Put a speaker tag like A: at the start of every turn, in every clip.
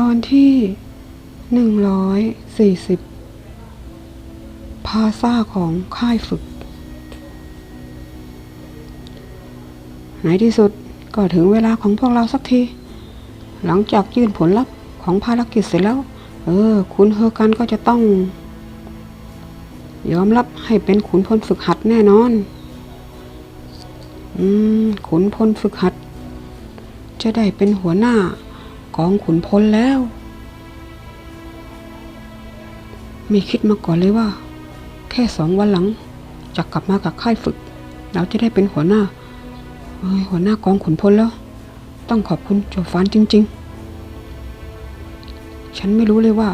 A: ตอนที่หนึ่งร้อยสี่สิบพาซาของค่ายฝึก ในที่สุดก็ถึงเวลาของพวกเราสักที หลังจากยื่นผลลัพธ์ของภารกิจเสร็จแล้ว เออ คุณเฮอร์กันก็จะต้อง ยอมรับให้เป็นขุนพลฝึกหัดแน่นอน อืม ขุนพลฝึกหัด จะได้เป็นหัวหน้า กองขุนพลแล้ว ไม่คิดมาก่อนเลยว่า แค่สองวันหลังจะกลับมากับค่ายฝึก เราจะได้เป็นหัวหน้าหัวหน้ากองขุนพลแล้ว ต้องขอบคุณโจฟานจริง ๆ ฉันไม่รู้เลยว่า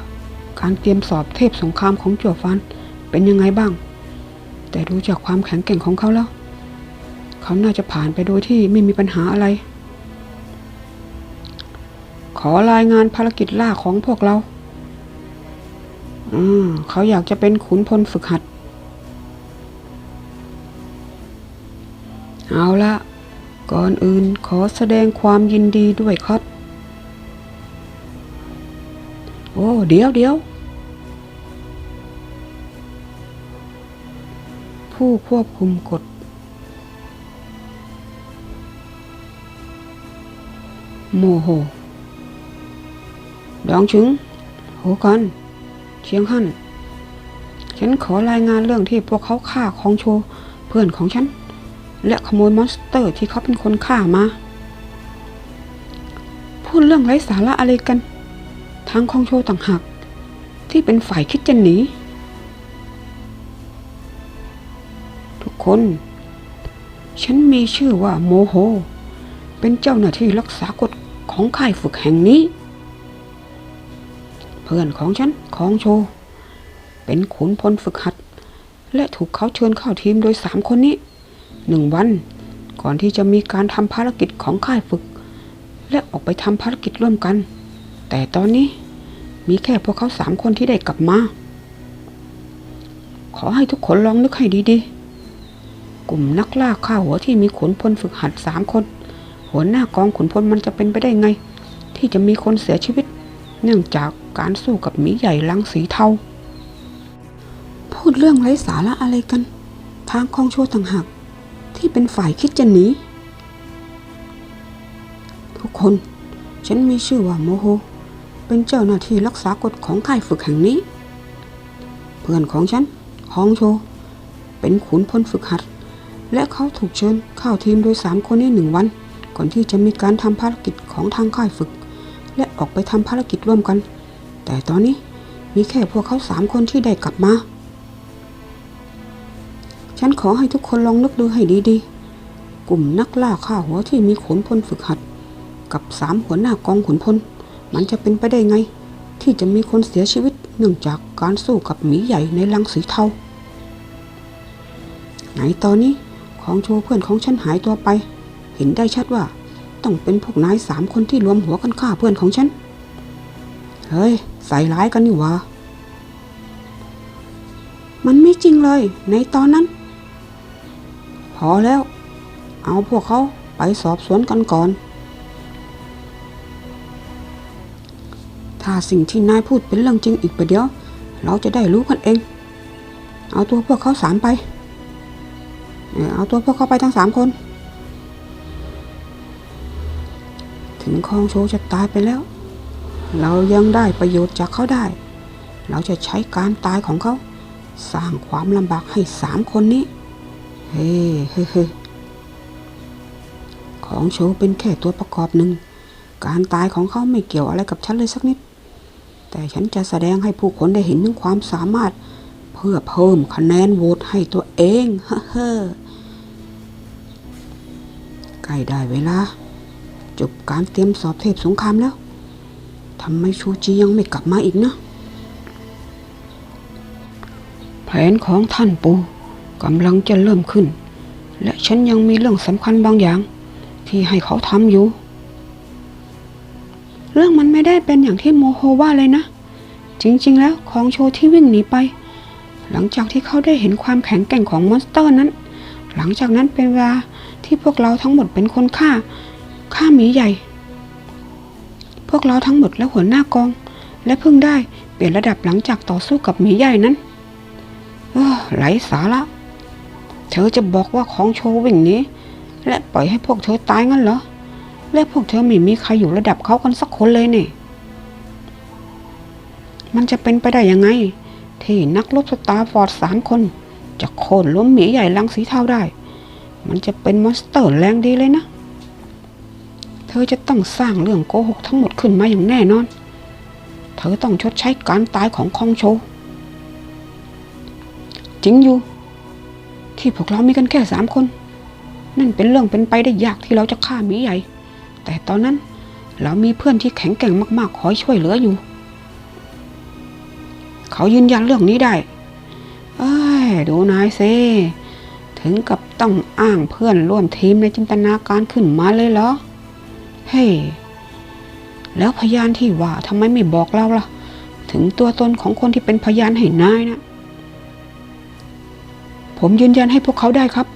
A: การเตรียมสอบเทพสงครามของโจฟานเป็นยังไงบ้าง แต่ดูจากความแข็งแกร่งของเขาแล้ว เขาน่าจะผ่านไปโดยที่ไม่มีปัญหาอะไร ขอรายงานภารกิจล่าของพวกเรา อืมเขาอยากจะเป็นขุนพลฝึกหัด เอาละก่อนอื่นขอแสดงความยินดีด้วยครับ โอ้ เดี๋ยวเดี๋ยวผู้ควบคุมกฎโมโห ดองชึงโหกันเชียงฮั่นฉันขอรายงานเรื่องที่พวกเขาฆ่าของโชเพื่อนของฉัน และขโมยมอนสเตอร์ที่เขาเป็นคนฆ่ามา พูดเรื่องไร้สาระอะไรกัน ทางของโชต่างหากที่เป็นฝ่ายคิดจะหนีทุกคน ฉันมีชื่อว่าโมโห เป็นเจ้าหน้าที่รักษากฎของค่ายฝึกแห่งนี้ พื่อนของฉันของโช เป็นขุนพลฝึกหัด และถูกเขาเชิญเข้าทีมโดยสามคนนี้หนึ่งวัน ก่อนที่จะมีการทำภารกิจของค่ายฝึก และออกไปทำภารกิจร่วมกัน แต่ตอนนี้มีแค่พวกเขาสามคนที่ได้กลับมา ขอให้ทุกคนลองนึกให้ดีๆ กลุ่มนักล่าฆ่าหัวที่มีขุนพลฝึกหัดสามคน หัวหน้ากองขุนพลมันจะเป็นไปได้ไง ที่จะมีคนเสียชีวิต เนื่องจาก การสู้กับหมีใหญ่ลังสีเทา พูดเรื่องไร้สาระอะไรกัน ทางคองโชว์ต่างหากที่เป็นฝ่ายคิดจะหนี ทุกคน ฉันมีชื่อว่าโมโฮ เป็นเจ้าหน้าที่รักษากฎของค่ายฝึกแห่งนี้ เพื่อนของฉันคองโช เป็นขุนพลฝึกหัด และเขาถูกเชิญเข้าทีมโดยสามคนนี้หนึ่งวัน ก่อนที่จะมีการทำภารกิจของทางค่ายฝึก และออกไปทำภารกิจร่วมกัน แต่ตอนนี้มีแค่พวกเขาสามคนที่ได้กลับมา ฉันขอให้ทุกคนลองนึกดูให้ดีๆ กลุ่มนักล่าฆ่าหัวที่มีขนพลฝึกหัด กับสามหัวหน้ากองขนพล มันจะเป็นไปได้ไง ที่จะมีคนเสียชีวิตเนื่องจากการสู้กับหมีใหญ่ในลังสีเทา ไหนตอนนี้ของโชว์เพื่อนของฉันหายตัวไป เห็นได้ชัดว่า ต้องเป็นพวกนายสามคนที่รวมหัวกันฆ่าเพื่อนของฉัน เฮ้ย ใส่ร้ายกันนี่วะ มันไม่จริงเลย ในตอนนั้น พอแล้ว เอาพวกเขาไปสอบสวนกันก่อน ถ้าสิ่งที่นายพูดเป็นเรื่องจริงอีกประเดี๋ยว เราจะได้รู้กันเอง เอาตัวพวกเขาสามไป เอาตัวพวกเขาไปทั้งสามคน ถึงคองโชจะตายไปแล้ว เรายังได้ประโยชน์จากเขาได้ เราจะใช้การตายของเขา สร้างความลำบากให้สามคนนี้ เฮ้เฮ้เฮ้ของโชว์เป็นแค่ตัวประกอบหนึ่ง การตายของเขาไม่เกี่ยวอะไรกับฉันเลยสักนิด แต่ฉันจะแสดงให้ผู้คนได้เห็นถึงความสามารถ เพื่อเพิ่มคะแนนโหวตให้ตัวเองเฮ้เฮ้ใกล้ได้เวลาจบการเตรียมสอบเทพสงครามแล้ว ทำไมชูจียังไม่กลับมาอีกนะ แผนของท่านปูกำลังจะเริ่มขึ้น และฉันยังมีเรื่องสำคัญบางอย่าง ที่ให้เขาทำอยู่ เรื่องมันไม่ได้เป็นอย่างที่โมโฮว่าเลยนะ จริงๆ แล้วของโชที่วิ่งหนีไป หลังจากที่เขาได้เห็นความแข็งแกร่งของมอนสเตอร์นั้น หลังจากนั้นเป็นเวลาที่พวกเราทั้งหมดเป็นคนฆ่าฆ่าหมีใหญ่ พวกเราทั้งหมดและหัวหน้ากอง และเพิ่งได้เปลี่ยนระดับหลังจากต่อสู้กับหมีใหญ่นั้นเออไหลสาระเธอจะบอกว่าของโชว์วิ่งนี้ และปล่อยให้พวกเธอตายงั้นเหรอ และพวกเธอไม่มีใครอยู่ระดับเขากันสักคนเลยเนี่ยมันจะเป็นไปได้ยังไง ที่นักรบสตาร์ฟอร์ดสามคน จะโค่นล้มหมีใหญ่ลังสีเทาได้ มันจะเป็นมอนสเตอร์แรงดีเลยนะ เธอจะต้องสร้างเรื่องโกหกทั้งหมดขึ้นมาอย่างแน่นอน เธอต้องชดใช้การตายของคองโชจริงอยู่ ที่พวกเรามีกันแค่สามคน นั่นเป็นเรื่องเป็นไปได้ยากที่เราจะฆ่าหมีใหญ่ แต่ตอนนั้นเรามีเพื่อนที่แข็งแกร่งมากๆคอยช่วยเหลืออยู่ เขายืนยันเรื่องนี้ได้เอ้ยดูนายสิถึงกับต้องอ้างเพื่อนร่วมทีมในจินตนาการขึ้นมาเลยเหรอ เฮ้ แล้วพยานที่ว่าทำไมไม่บอกเราล่ะ ถึงตัวตนของคนที่เป็นพยานให้นายนะ ผมยืนยันให้พวกเขาได้ครับ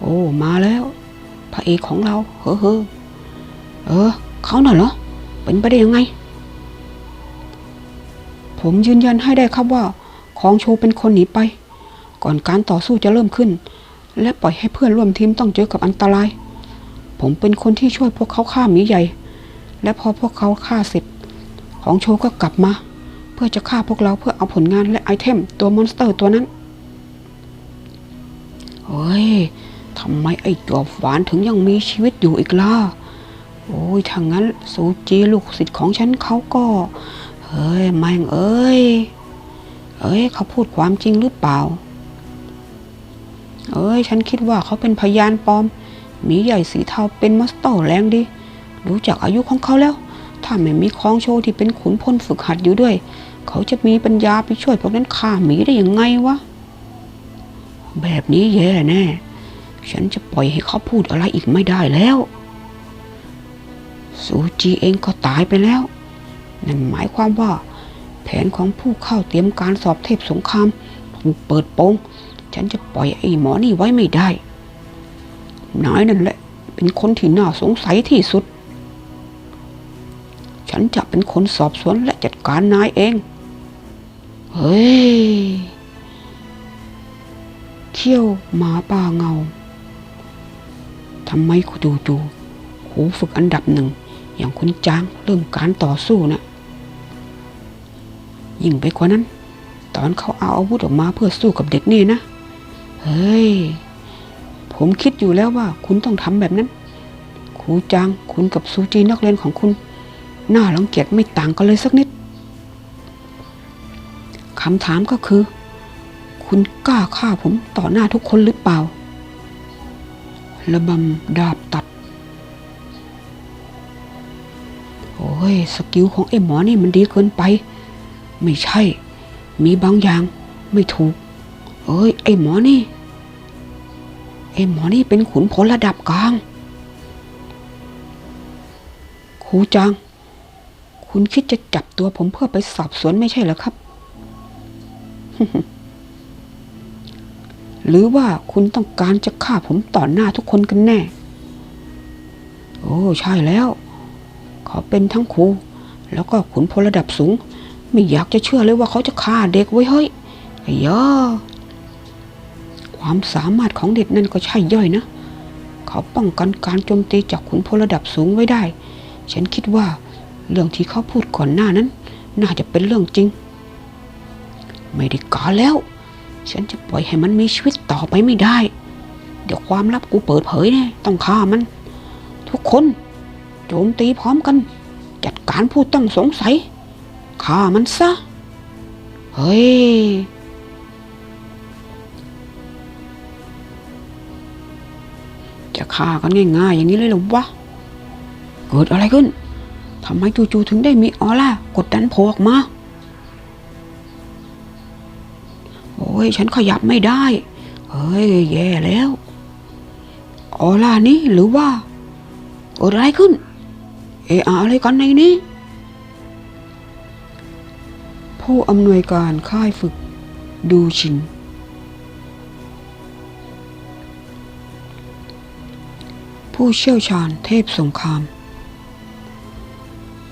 A: โอ้ มาแล้ว พระเอกของเรา เฮ้อเฮ้อเออ เขาน่ะเหรอ เป็นไปได้ยังไง ผมยืนยันให้ได้ครับว่า ของโชเป็นคนหนีไป ก่อนการต่อสู้จะเริ่มขึ้น และปล่อยให้เพื่อนร่วมทีมต้องเจอกับอันตราย ผมเป็นคนที่ช่วยพวกเขาฆ่าหมีใหญ่ และพอพวกเขาฆ่าเสร็จ ของโชก็กลับมา เพื่อจะฆ่าพวกเราเพื่อเอาผลงานและไอเทมตัวมอนสเตอร์ตัวนั้นเฮ้ยทำไมไอ้จอบหวานถึงยังมีชีวิตอยู่อีกล่ะ โอ้ยถ้างั้นซูจีลูกศิษย์ของฉันเขาก็ เฮ้ยแม่งเอ้ย เอ้ย เขาพูดความจริงหรือเปล่า เอ้ย ฉันคิดว่าเขาเป็นพยานปลอม มีใหญ่สีเทาเป็นมัสเตอร์แรงดีดูจากอายุของเขาแล้ว ถ้าไม่มีคองโชว์ที่เป็นขุนพลฝึกหัดอยู่ด้วย เขาจะมีปัญญาไปช่วยพวกนั้นฆ่าหมีได้ยังไงวะ แบบนี้แย่แน่ ฉันจะปล่อยให้เขาพูดอะไรอีกไม่ได้แล้วซูจีเองก็ตายไปแล้ว นั่นหมายความว่า แผนของผู้เข้าเตรียมการสอบเทพสงครามถูกเปิดโปง ฉันจะปล่อยไอ้หมอนี่ไว้ไม่ได้ นายนั่นแหละ เป็นคนที่น่าสงสัยที่สุด ฉันจะเป็นคนสอบสวนและจัดการนายเอง เฮ้ย เขี้ยวหมาป่าเงา ทำไมคุณดูดูๆครูฝึกอันดับหนึ่ง อย่างคุณจ้างเริ่มการต่อสู้น่ะยิ่งไปกว่านั้น ตอนเขาเอาอาวุธออกมาเพื่อสู้กับเด็กนี่นะ เฮ้ย ผมคิดอยู่แล้วว่าคุณต้องทำแบบนั้นครูจางคุณกับซูจีนักเรียนของคุณ หน้ารังเกียจไม่ต่างกันเลยสักนิดคำถามก็คือ คุณกล้าฆ่าผมต่อหน้าทุกคนหรือเปล่า ระบำดาบตัด โอ้ย สกิลของไอ้หมอนี่มันดีเกินไป ไม่ใช่ มีบางอย่างไม่ถูก เอ้ย ไอ้หมอนี่ ไอ้หมอนี่เป็นขุนพลระดับกลางครูจัง คุณคิดจะจับตัวผมเพื่อไปสอบสวนไม่ใช่เหรอครับ หรือว่าคุณต้องการจะฆ่าผมต่อหน้าทุกคนกันแน่ โอ้ ใช่แล้ว เขาเป็นทั้งครู แล้วก็ขุนพลระดับสูง ไม่อยากจะเชื่อเลยว่าเขาจะฆ่าเด็กไว้เฮ้ยไอ้ยอ ความสามารถของเด็กนั่นก็ใช่ย่อยนะ เขาป้องกันการโจมตีจากขุนพลระดับสูงไว้ได้ ฉันคิดว่าเรื่องที่เขาพูดก่อนหน้านั้น น่าจะเป็นเรื่องจริง ไม่ได้การแล้ว ฉันจะปล่อยให้มันมีชีวิตต่อไปไม่ได้ เดี๋ยวความลับกูเปิดเผยแน่ต้องฆ่ามัน ทุกคน โจมตีพร้อมกัน จัดการผู้ต้องสงสัยฆ่ามันซะ เฮ้ย จะฆ่ากันง่ายๆอย่างนี้เลยหรือวะ เกิดอะไรขึ้นทำไมจู่ๆถึงได้มีออร่ากดดันโผล่ออกมา โอ้ยฉันขยับไม่ได้ เฮ้ย แย่แล้ว ออร่านี้หรือว่าเกิดอะไรขึ้น เอออะไรกันในนี้ ผู้อำนวยการค่ายฝึกดูชิน ผู้เชี่ยวชาญเทพสงคราม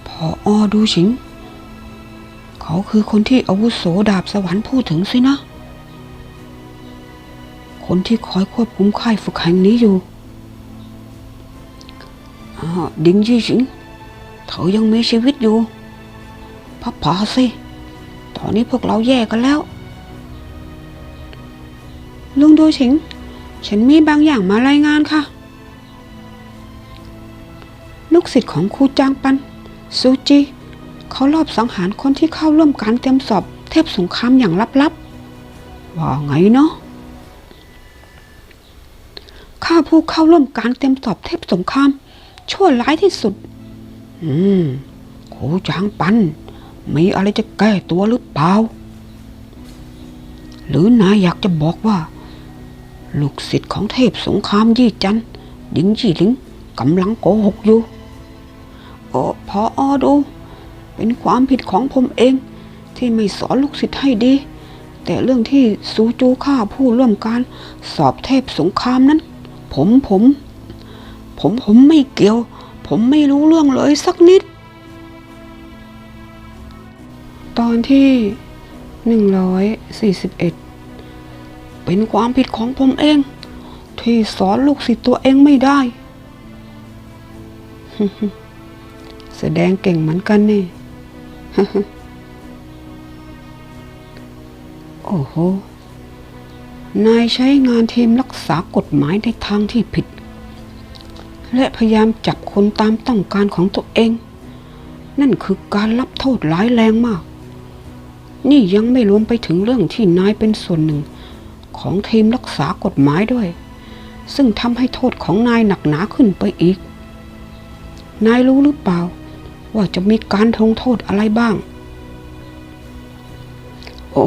A: พออดูชิง เขาคือคนที่อาวุโสดาบสวรรค์พูดถึงสินะ คนที่คอยควบคุมค่ายฝึกแห่งนี้อยู่อ่าดิงยี่ชิงเธอยังมีชีวิตอยู่พับผาสิ ตอนนี้พวกเราแยกกันแล้ว ลุงดูชิง ฉันมีบางอย่างมารายงานค่ะ ลูกศิษย์ของครูจางปัน ซูจิเขาลอบสังหารคนที่เข้าร่วมการเตรียมสอบเทพสงครามอย่างลับๆ ว่าไงเนาะข้าผู้เข้าร่วมการเตรียมสอบเทพสงคราม ชั่วร้ายที่สุด อืมครูจางปัน มีอะไรจะแก้ตัวหรือเปล่า หรือนายอยากจะบอกว่า ลูกศิษย์ของเทพสงครามยี่จันหญิงยี่หลิงกำลังโกหกอยู่ โอ้พออดู เป็นความผิดของผมเอง ที่ไม่สอนลูกศิษย์ให้ดี แต่เรื่องที่ซูจูฆ่าผู้ร่วมการสอบเทพสงครามนั้น ผมผม ผมผมไม่เกี่ยว ผมไม่รู้เรื่องเลยสักนิด ตอนที่หนึ่งร้อยสี่สิบเอ็ดเป็นความผิดของผมเอง ที่สอนลูกศิษย์ตัวเองไม่ได้ แสดงเก่งเหมือนกันนี่ โอ้โห นายใช้งานทีมรักษากฎหมายในทางที่ผิด และพยายามจับคนตามต้องการของตัวเอง นั่นคือการรับโทษร้ายแรงมาก นี่ยังไม่รวมไปถึงเรื่องที่นายเป็นส่วนหนึ่ง ของทีมรักษากฎหมายด้วย ซึ่งทำให้โทษของนายหนักหนาขึ้นไปอีกนายรู้หรือเปล่า ว่าจะมีการทงโทษอะไรบ้าง โอ้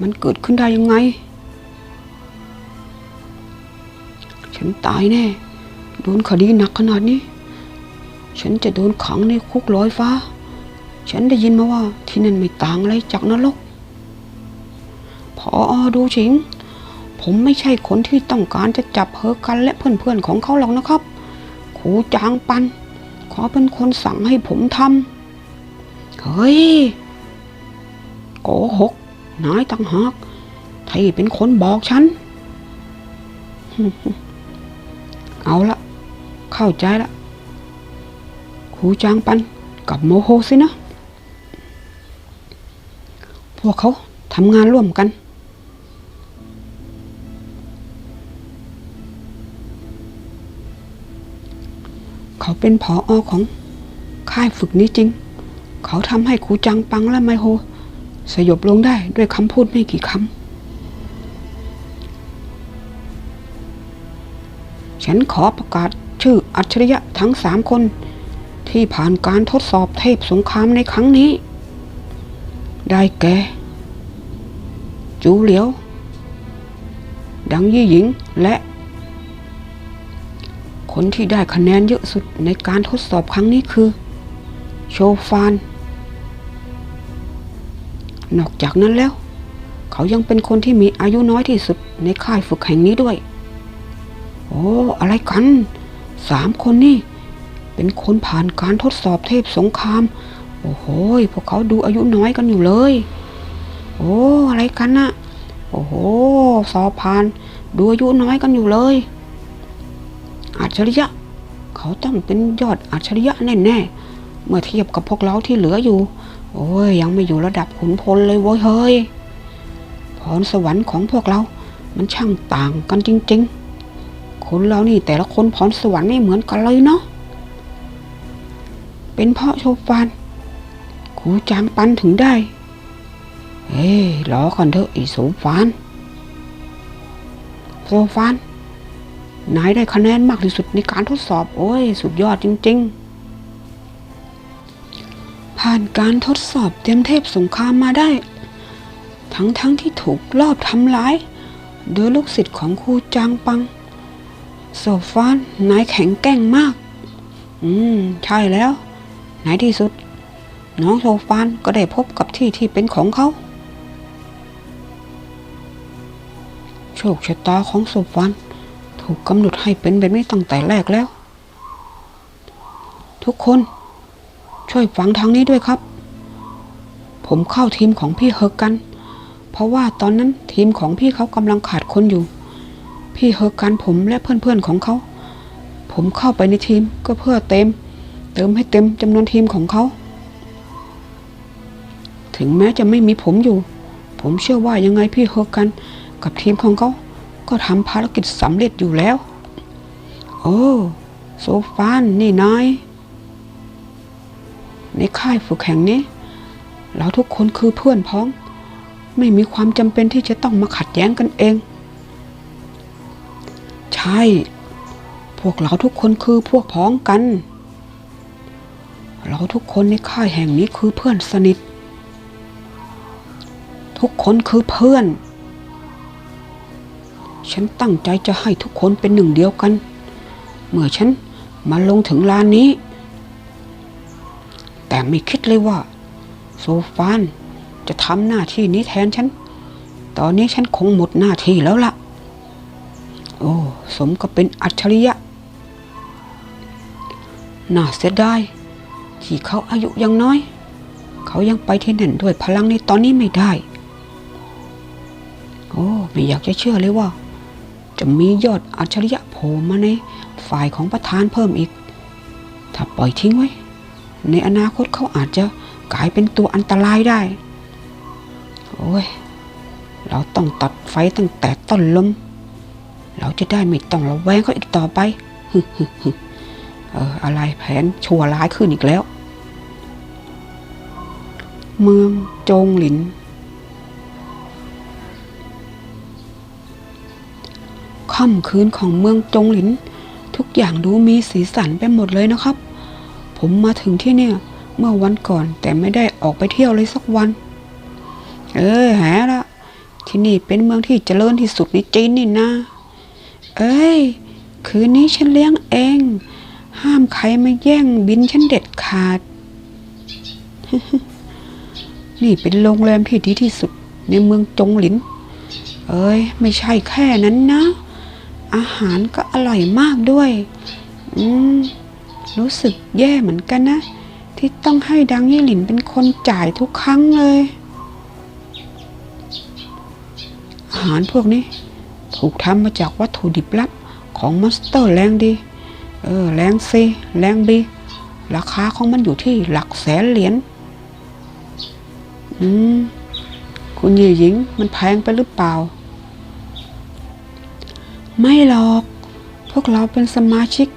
A: มันเกิดขึ้นได้ยังไง ฉันตายแน่ โดนคดีหนักขนาดนี้ ฉันจะโดนขังในคุกลอยฟ้า ฉันได้ยินมาว่าที่นั่นไม่ต่างอะไรจากนรกพออดูชิง ผมไม่ใช่คนที่ต้องการจะจับเฮอกันและเพื่อนๆของเขาหรอกนะครับครูจางปัน ขอเป็นคนสั่งให้ผมทำเฮ้ยโกหกนายตั้งหากที่เป็นคนบอกฉัน เอาละเข้าใจละครูจางปันกับโมโหสินะ พวกเขาทำงานร่วมกัน เขาเป็นผออของค่ายฝึกนี้จริง เขาทำให้ครูจังปังและไมโฮ สยบลงได้ด้วยคำพูดไม่กี่คำ ฉันขอประกาศชื่ออัจฉริยะทั้งสามคน ที่ผ่านการทดสอบเทพสงครามในครั้งนี้ ได้แก่ จูเหลียว ดังยี่หญิงและ คนที่ได้คะแนนเยอะสุดในการทดสอบครั้งนี้คือ โชฟาน นอกจากนั้นแล้ว เขายังเป็นคนที่มีอายุน้อยที่สุดในค่ายฝึกแห่งนี้ด้วย โอ้ อะไรกันสามคนนี่ เป็นคนผ่านการทดสอบเทพสงคราม โอ้โหพวกเขาดูอายุน้อยกันอยู่เลย โอ้ อะไรกันนะโอ้โห สอบผ่านดูอายุน้อยกันอยู่เลย อัจฉริยะ เขาต้องเป็นยอดอัจฉริยะแน่ๆ เมื่อเทียบกับพวกเราที่เหลืออยู่ โอ้ยยังไม่อยู่ระดับขุนพลเลยโว้ยเฮ้ยพรสวรรค์ของพวกเรา มันช่างต่างกันจริง ๆ คนเรานี่แต่ละคนพรสวรรค์ไม่เหมือนกันเลยเนาะเป็นเพราะโชฟานครูจางปันถึงได้ เฮ้ยรอก่อนเถอะไอ้โสฟานโซฟาน นายได้คะแนนมากที่สุดในการทดสอบ โอ้ย สุดยอดจริง ๆ ผ่านการทดสอบเตรียมเทพสงครามมาได้ ทั้งๆทที่ถูกลอบทำร้าย โดยลูกศิษย์ของครูจางปังโซฟานนายแข็งแกร่งมาก อืม ใช่แล้ว ไหนที่สุด น้องโซฟานก็ได้พบกับที่ที่เป็นของเขาโชคชะตาของโซฟาน ถูกกำหนดให้เป็นแบบนี้ตั้งแต่แรกแล้ว ทุกคน ช่วยฟังทางนี้ด้วยครับ ผมเข้าทีมของพี่เฮอร์กัน เพราะว่าตอนนั้นทีมของพี่เขากำลังขาดคนอยู่ พี่เฮอร์กันผมและเพื่อนๆของเขา ผมเข้าไปในทีมก็เพื่อเต็ม เติมให้เต็มจำนวนทีมของเขา ถึงแม้จะไม่มีผมอยู่ ผมเชื่อว่ายังไงพี่เฮอร์กันกับทีมของเขา ก็ทำภารกิจสำเร็จอยู่แล้ว โอ้โซฟานนี่นายในค่ายฝึกแห่งนี้ เราทุกคนคือเพื่อนพ้อง ไม่มีความจำเป็นที่จะต้องมาขัดแย้งกันเอง ใช่ พวกเราทุกคนคือพวกพ้องกัน เราทุกคนในค่ายแห่งนี้คือเพื่อนสนิท ทุกคนคือเพื่อน ฉันตั้งใจจะให้ทุกคนเป็นหนึ่งเดียวกัน เมื่อฉันมาลงถึงลานนี้ แต่ไม่คิดเลยว่า โซฟานจะทำหน้าที่นี้แทนฉัน ตอนนี้ฉันคงหมดหน้าที่แล้วล่ะ โอ้ สมก็เป็นอัจฉริยะ น่าเสียดายที่เขาอายุยังน้อย เขายังไปที่นั่นด้วยพลังในตอนนี้ไม่ได้ โอ้ ไม่อยากจะเชื่อเลยว่า จะมียอดอัจฉริยะโผล่มาในฝ่ายของประธานเพิ่มอีก ถ้าปล่อยทิ้งไว้ ในอนาคตเขาอาจจะกลายเป็นตัวอันตรายได้ โอ้ย เราต้องตัดไฟตั้งแต่ต้นลม เราจะได้ไม่ต้องระแวงเขาอีกต่อไปฮึฮึฮึเอออะไรแผนชั่วร้ายขึ้นอีกแล้ว เมืองจงหลิน ค่ำคืนของเมืองจงหลิน ทุกอย่างดูมีสีสันไปหมดเลยนะครับ ผมมาถึงที่เนี่ย เมื่อวันก่อนแต่ไม่ได้ออกไปเที่ยวเลยสักวัน เออแหละที่นี่เป็นเมืองที่เจริญที่สุดในจีนนี่นะ เอ้ย คืนนี้ฉันเลี้ยงเอง ห้ามใครมาแย่งบินฉันเด็ดขาด นี่เป็นโรงแรมที่ดีที่สุดในเมืองจงหลิน เอ้ย ไม่ใช่แค่นั้นนะ อาหารก็อร่อยมากด้วย อืม รู้สึกแย่เหมือนกันนะ ที่ต้องให้ดังยี่หลินเป็นคนจ่ายทุกครั้งเลย อาหารพวกนี้ ถูกทำมาจากวัตถุดิบลับของมอนสเตอร์แรงดี เออ แรงซีแรงบี ราคาของมันอยู่ที่หลักแสนเหรียญ อืม คุณหญิงหญิงมันแพงไปหรือเปล่า ไม่หรอก พวกเราเป็นสมาชิก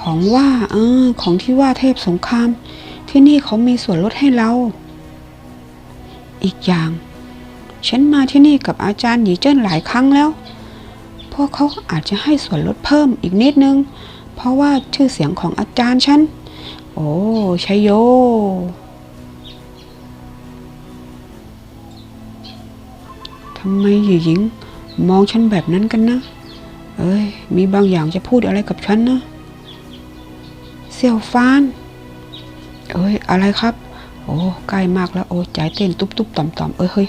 A: ของว่าเออของที่ว่าเทพสงคราม ที่นี่เขามีส่วนลดให้เรา อีกอย่าง ฉันมาที่นี่กับอาจารย์หยีเจิ้นหลายครั้งแล้ว พวกเขาอาจจะให้ส่วนลดเพิ่มอีกนิดนึง เพราะว่าชื่อเสียงของอาจารย์ฉัน โอ้ชัยโยทำไมหญิงหญิงมองฉันแบบนั้นกันนะ เอ้ย มีบางอย่างจะพูดอะไรกับฉันนะ เสี่ยวฟาน เอ้ย อะไรครับ โอ้ใกล้มากแล้ว โอ้ใจเต้นตุบตุบต่อมต่อมเอ้ยเฮ้ย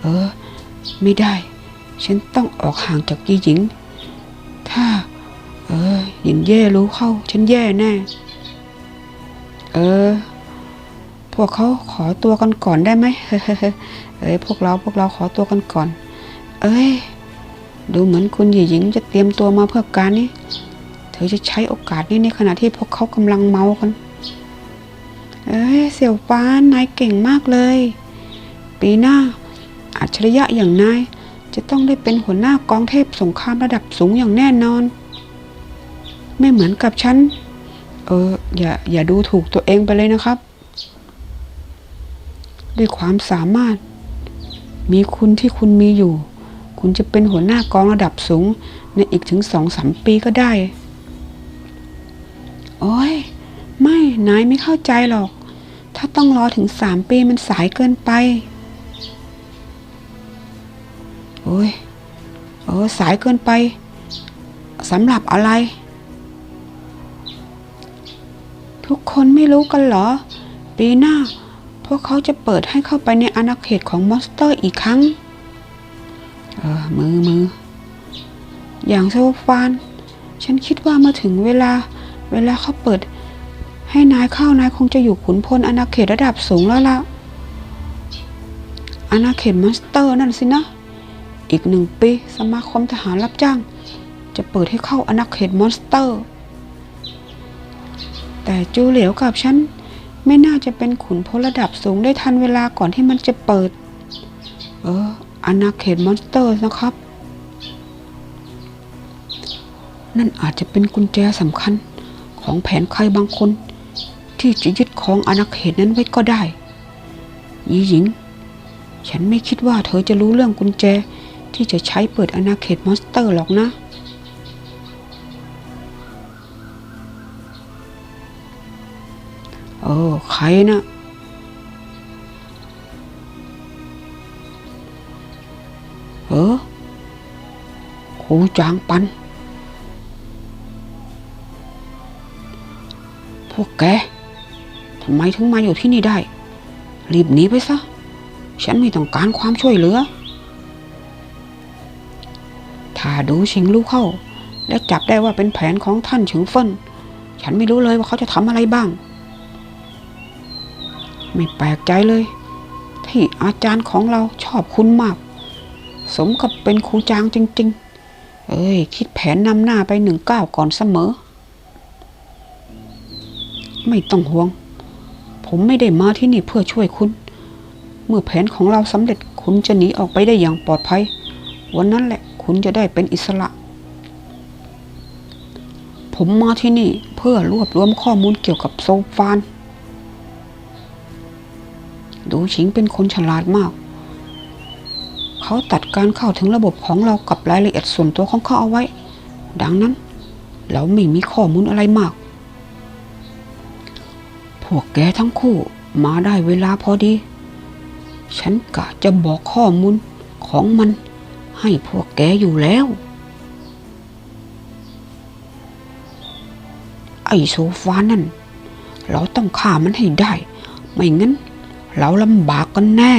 A: เออ ไม่ได้ ฉันต้องออกห่างจากยี่หญิง ถ้า เออหญิงแย่รู้เข้า ฉันแย่แน่ เออ พวกเขาขอตัวกันก่อนได้ไหมเอ้ยพวกเราพวกเราขอตัวกันก่อน เอ้ย ดูเหมือนคุณหญิงจะเตรียมตัวมาเพื่อการนี้ เธอจะใช้โอกาสนี้ในขณะที่พวกเขากำลังเมากัน เอ้ยเสี่ยวฟ้านนายเก่งมากเลย ปีหน้าอัจฉริยะอย่างนายจะต้องได้เป็นหัวหน้ากองเทพสงครามระดับสูงอย่างแน่นอน ไม่เหมือนกับฉัน เอออย่าอย่าดูถูกตัวเองไปเลยนะครับ ด้วยความสามารถ มีคุณที่คุณมีอยู่ คุณจะเป็นหัวหน้ากองระดับสูง ในอีกถึงสองสามปีก็ได้ โอ้ย ไม่ นายไม่เข้าใจหรอก ถ้าต้องรอถึงสามปีมันสายเกินไป โอ้ยเออสายเกินไปสำหรับอะไร ทุกคนไม่รู้กันเหรอ ปีหน้า พวกเขาจะเปิดให้เข้าไปในอาณาเขตของมอนสเตอร์อีกครั้ง เออมือมือ อย่างโซฟาน ฉันคิดว่าเมื่อถึงเวลา เวลาเขาเปิด ให้นายเข้านายคงจะอยู่ขุนพลอาณาเขตระดับสูงแล้วล่ะ อาณาเขตมอนสเตอร์นั่นสินะ อีกหนึ่งปีสมาคมทหารรับจ้าง จะเปิดให้เข้าอาณาเขตมอนสเตอร์ แต่จูเหลียวกับฉันไม่น่าจะเป็นขุนพลระดับสูงได้ทันเวลาก่อนที่มันจะเปิด เออ อาณาเขตมอนสเตอร์นะครับ นั่นอาจจะเป็นกุญแจสำคัญของแผนใครบางคน ที่จะยึดครองอาณาเขตนั้นไว้ก็ได้ยีหญิง ฉันไม่คิดว่าเธอจะรู้เรื่องกุญแจที่จะใช้เปิดอาณาเขตมอนสเตอร์หรอกนะเออใครนะเออครูจางปัน พวกแกทำไมถึงมาอยู่ที่นี่ได้ รีบหนีไปซะ ฉันไม่ต้องการความช่วยเหลือ ถ้าดูชิงลูกเข้า และจับได้ว่าเป็นแผนของท่านเฉิงเฟินฉันไม่รู้เลยว่าเขาจะทำอะไรบ้าง ไม่แปลกใจเลย ที่อาจารย์ของเราชอบคุณมาก สมกับเป็นครูจางจริง ๆ เอ้ย คิดแผนนำหน้าไปหนึ่งก้าวก่อนเสมอ ไม่ต้องห่วง ผมไม่ได้มาที่นี่เพื่อช่วยคุณ เมื่อแผนของเราสำเร็จคุณจะหนีออกไปได้อย่างปลอดภัย วันนั้นแหละคุณจะได้เป็นอิสระ ผมมาที่นี่เพื่อรวบรวมข้อมูลเกี่ยวกับโซฟาน ดูชิงเป็นคนฉลาดมาก เขาตัดการเข้าถึงระบบของเรากับรายละเอียดส่วนตัวของเขาเอาไว้ ดังนั้น เราไม่มีข้อมูลอะไรมาก พวกแกทั้งคู่มาได้เวลาพอดี ฉันกะจะบอกข้อมูลของมัน ให้พวกแกอยู่แล้ว ไอโซฟานั่น เราต้องฆ่ามันให้ได้ ไม่งั้น เราลำบากกันแน่